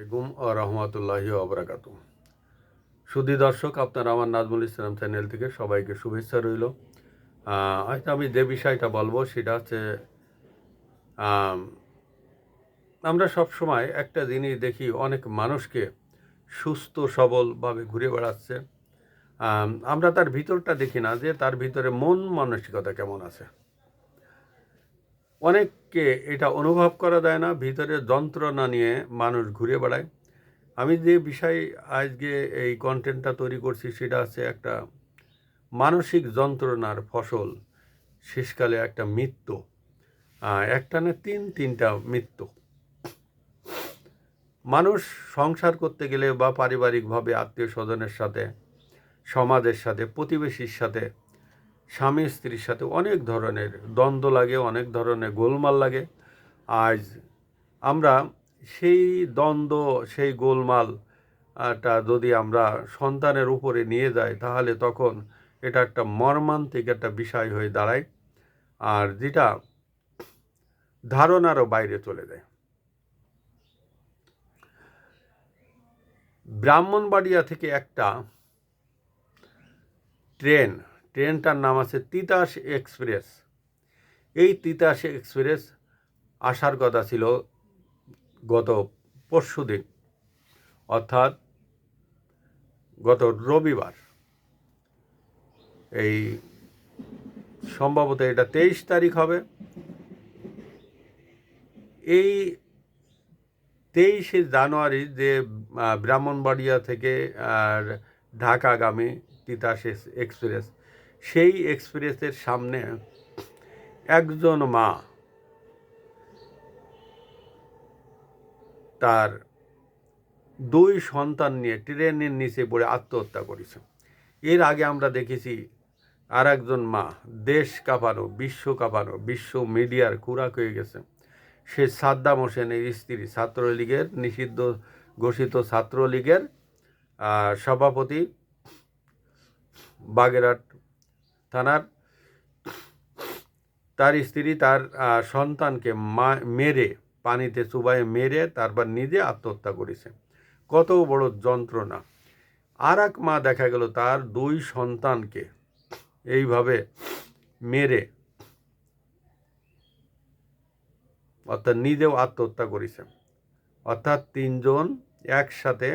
আলাইকুম ও রহমতুল্লাহি অবরাকাত সুদী দর্শক, আপনারা আমার নাজমুল ইসলাম চ্যানেল থেকে সবাইকে শুভেচ্ছা রইল। আজকে আমি যে বিষয়টা বলব সেটা হচ্ছে আমরা সব সময় একটা জিনিস দেখি, অনেক মানুষকে সুস্থ, সবলভাবে ঘুরে বেড়াচ্ছে। আমরা তার ভিতরটা দেখি না যে তার ভিতরে মন মানসিকতা কেমন আছে। অনেককে এটা অনুভব করা যায় না, ভিতরে যন্ত্রণা নিয়ে মানুষ ঘুরে বেড়ায়। আমি যে বিষয় আজকে এই কন্টেন্টটা তৈরি করছি সেটা হচ্ছে একটা মানসিক যন্ত্রণার ফসল, শেষকালে একটা মৃত্যু। একটা না তিন তিনটা মৃত্যু। মানুষ সংসার করতে গেলে বা পারিবারিকভাবে আত্মীয় স্বজনের সাথে, সমাজের সাথে, প্রতিবেশীর সাথে স্বামী স্ত্রীর সাথে অনেক ধরনের দ্বন্দ্ব লাগে, অনেক ধরনের গোলমাল লাগে। আজ আমরা সেই দ্বন্দ্ব, সেই গোলমাল টা যদি আমরা সন্তানের উপরে নিয়ে যাই, তাহলে তখন এটা একটা মর্মান্তিক একটা বিষয় হয়ে দাঁড়ায় আর যেটা ধারণারও বাইরে চলে যায়। ব্রাহ্মণবাড়িয়া থেকে একটা ট্রেন ট্রেনটার নাম আছে তিতাস এক্সপ্রেস। এই তিতাস এক্সপ্রেস আসার কথা ছিল গত পরশু দিন, অর্থাৎ গত রবিবার। এই সম্ভবত এটা তেইশ তারিখ হবে। এই তেইশে জানুয়ারি যে ব্রাহ্মণবাড়িয়া থেকে, আর ঢাকাগামী তিতাস এক্সপ্রেস সেই এক্সপ্রেসের সামনে একজন মা তার দুই সন্তান নিয়ে ট্রেনের নিচে পড়ে আত্মহত্যা করেছে। এর আগে আমরা দেখেছি আর একজন মা, দেশ কাঁপানো, বিশ্ব কাঁপানো, বিশ্ব মিডিয়ার খুরাক হয়ে গেছে। সে সাদ্দাম হোসেনের স্ত্রী, ছাত্রলীগের নিষিদ্ধ ঘোষিত ছাত্রলীগের সভাপতি বাগেরহাট থানার। তার স্ত্রী তার সন্তানকে মা, মেরে, পানিতে চুবাইয়ে মেরে তারপর নিজে আত্মহত্যা করেছে। কত বড় যন্ত্রণা। আর এক মা দেখা গেল তার দুই সন্তানকে এইভাবে মেরে, অর্থাৎ নিজেও আত্মহত্যা করেছে। অর্থাৎ তিনজন একসাথে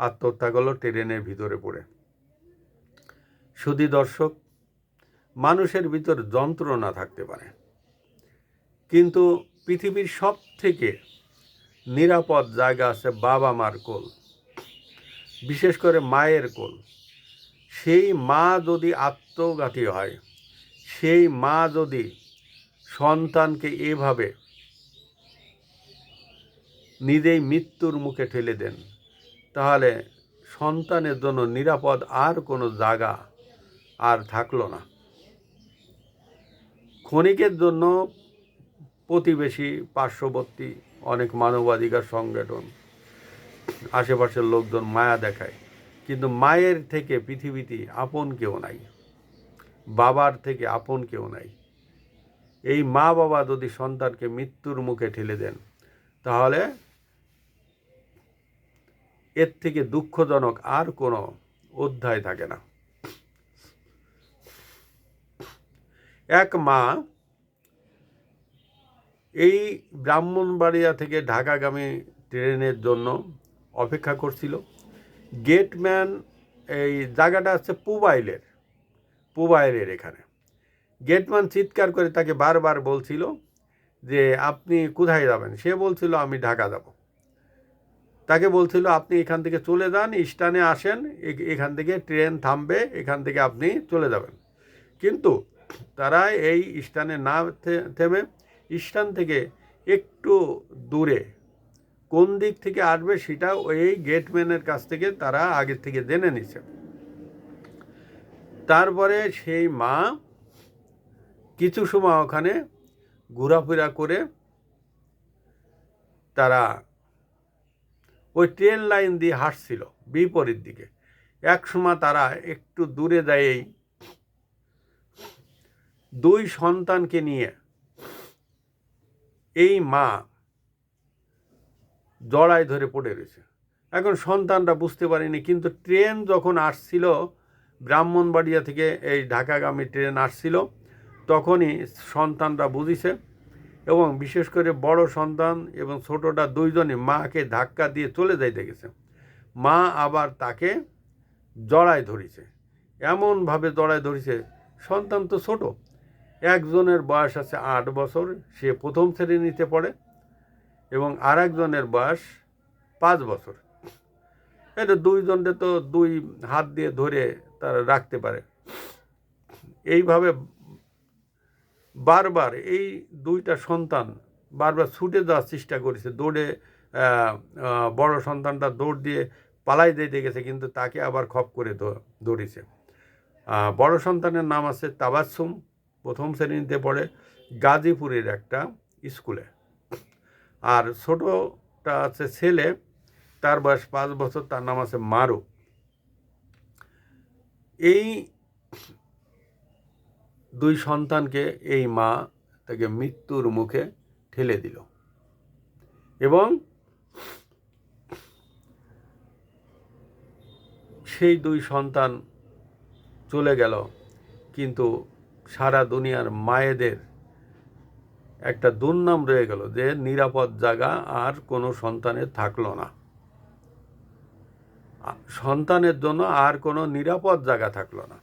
আত্মহত্যা করল ট্রেনের ভিতরে পড়ে। সুধী দর্শক, মানুষের ভিতর যন্ত্রণা থাকতে পারে। কিন্তু পৃথিবীর সব থেকে নিরাপদ জায়গা আছে বাবা মার কোল, বিশেষ করে মায়ের কোল। সেই মা যদি আত্মঘাতী হয়, সেই মা যদি সন্তানকে এভাবে নিজেই মৃত্যুর মুখে ঠেলে দেন, তাহলে সন্তানের জন্য নিরাপদ আর কোনো জায়গা আর থাকল না। ক্ষণিকের জন্য প্রতিবেশী, পার্শ্ববর্তী অনেক মানবাধিকার সংগঠন, আশেপাশের লোকজন মায়া দেখায়। কিন্তু মায়ের থেকে পৃথিবীতে আপন কেউ নাই। বাবার থেকে আপন কেউ নাই। এই মা বাবা যদি সন্তানকে মৃত্যুর মুখে ঠেলে দেন, তাহলে এর থেকে দুঃখজনক আর কোনো অধ্যায় থাকে না। এক মা এই ব্রাহ্মণবাড়িয়া থেকে ঢাকাগামী ট্রেনের জন্য অপেক্ষা করছিল। গেটম্যান এই জায়গাটা হচ্ছে পুবাইলের পুবাইলের এখানে। গেটম্যান চিৎকার করে তাকে বারবার বলছিল যে, আপনি কোথায় যাবেন? সে বলছিল, আমি ঢাকা যাব। তাকে বলছিল, আপনি এখান থেকে চলে যান স্টানে আসেন এখান থেকে ট্রেন থামবে, এখান থেকে আপনি চলে যাবেন। কিন্তু তারা এই স্টানে না থেমে স্টান থেকে একটু দূরে। কোন দিক থেকে আসবে সেটা ওই গেটম্যানের কাছ থেকে তারা আগের থেকে জেনে নিছে। তারপরে সেই মা কিছু সময় ওখানে ঘোরাফেরা করে তারা ওই ট্রেন লাইন দিয়ে হাঁটছিল বিপরীত দিকে। এক সময় তারা একটু দূরে যাইয়েই দুই সন্তানকে নিয়ে এই মা জড়ায় ধরে পড়ে রয়েছে। এখন সন্তানরা বুঝতে পারেনি, কিন্তু ট্রেন যখন আসছিল, ব্রাহ্মণবাড়িয়া থেকে এই ঢাকাগামী ট্রেন আসছিল, তখনই সন্তানরা বুঝিছে এবং বিশেষ করে বড় সন্তান এবং ছোটটা দুইজনে মাকে ধাক্কা দিয়ে চলে যাইতে গেছে। মা আবার তাকে জড়ায় ধরেছে। এমনভাবে জড়ায় ধরেছে, সন্তান তো ছোট। একজনের বয়স আছে আট বছর, সে প্রথম শ্রেণীতে পড়ে, এবং আর একজনের বয়স পাঁচ বছর। এটা দুইজনকে তো দুই হাত দিয়ে ধরে তারা রাখতে পারে। এইভাবে বারবার এই দুইটা সন্তান বারবার ছুটে যাওয়ার চেষ্টা করেছে। দৌড়ে বড় সন্তানটা দৌড় দিয়ে পালাই দিতে গেছে, কিন্তু তাকে আবার খপ করে ধরেছে। বড় সন্তানের নাম আছে তাবাসুম প্রথম শ্রেণীতে পড়ে গাজীপুরের একটা স্কুলে। আর ছোটটা আছে ছেলে, তার বয়স পাঁচ বছর, তার নাম আছে মারু। এই দুই সন্তানকে এই মা তাকে মৃত্যুর মুখে ঠেলে দিল। এবং সেই দুই সন্তান চলে গেল, কিন্তু সারা দুনিয়ার মায়েদের একটা দুর্নাম রয়ে গেল যে নিরাপদ জায়গা আর কোনো সন্তানের থাকল না। সন্তানের জন্য আর কোনো নিরাপদ জায়গা থাকল না।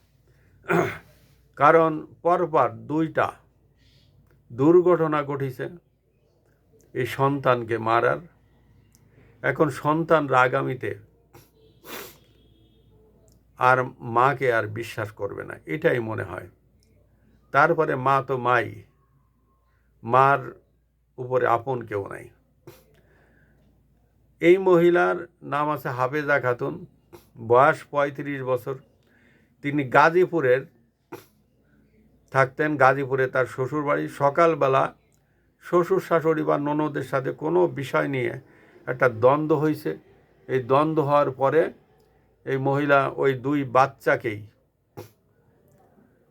কারণ পরপর দুইটা দুর্ঘটনা ঘটিছে। এই সন্তানকে মারার। এখন সন্তানরা আগামীতে আর মাকে আর বিশ্বাস করবে না, এটাই মনে হয়। তারপরে মা তো মাই। মার উপরে আপন কেউ নাই। এই মহিলার নাম আছে হাফেজা খাতুন, বয়স পঁয়ত্রিশ বছর। তিনি গাজীপুরের, থাকতেন গাজীপুরে তার শ্বশুরবাড়ি। সকালবেলা শ্বশুর শাশুড়ি বা ননদের সাথে কোনো বিষয় নিয়ে একটা দ্বন্দ্ব হয়েছে এই দ্বন্দ্ব হওয়ার পরে এই মহিলা ওই দুই বাচ্চাকেই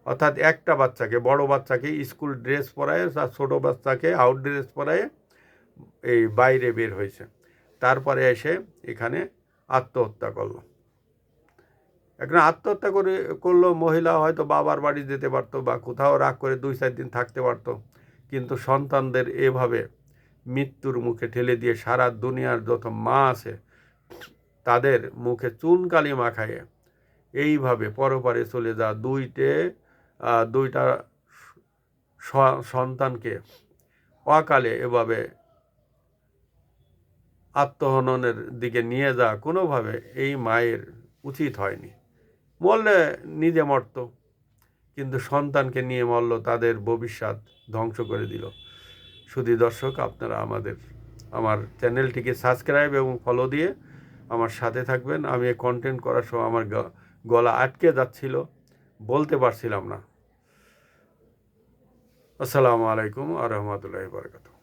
অর্থাৎ একটা বাচ্চাকে, বড় বাচ্চাকে স্কুল ড্রেস পরায় আর ছোটো বাচ্চাকে আউট ড্রেস পরায় এই বাইরে বের হয়েছে। তারপরে এসে এখানে আত্মহত্যা করল। এখন আত্মহত্যা করে, করল মহিলা হয়তো বাবার বাড়ি যেতে পারতো বা কোথাও রাগ করে দুই চার দিন থাকতে পারতো। কিন্তু সন্তানদের এভাবে মৃত্যুর মুখে ঠেলে দিয়ে সারা দুনিয়ার যত মা আছে, তাদের মুখে চুনকালি মাখায়ে এইভাবে পরপারে চলে যা দুইটে দুইটা সন্তানকে অকালে এভাবে আত্মহননের দিকে নিয়ে যাওয়া কোনোভাবে এই মায়ের উচিত হয়নি। মরলে নিজে মরত, কিন্তু সন্তানকে নিয়ে মরল তাদের ভবিষ্যৎ ধ্বংস করে দিল। শুধু দর্শক, আপনারা আমাদের, আমার চ্যানেলটিকে সাবস্ক্রাইব এবং ফলো দিয়ে আমার সাথে থাকবেন। আমি কন্টেন্ট করার সময় আমার গলা আটকে যাচ্ছিল। বলতে পারছিলাম না। আসসালামু আলাইকুম আ রহমতুল্লাহ বরকাত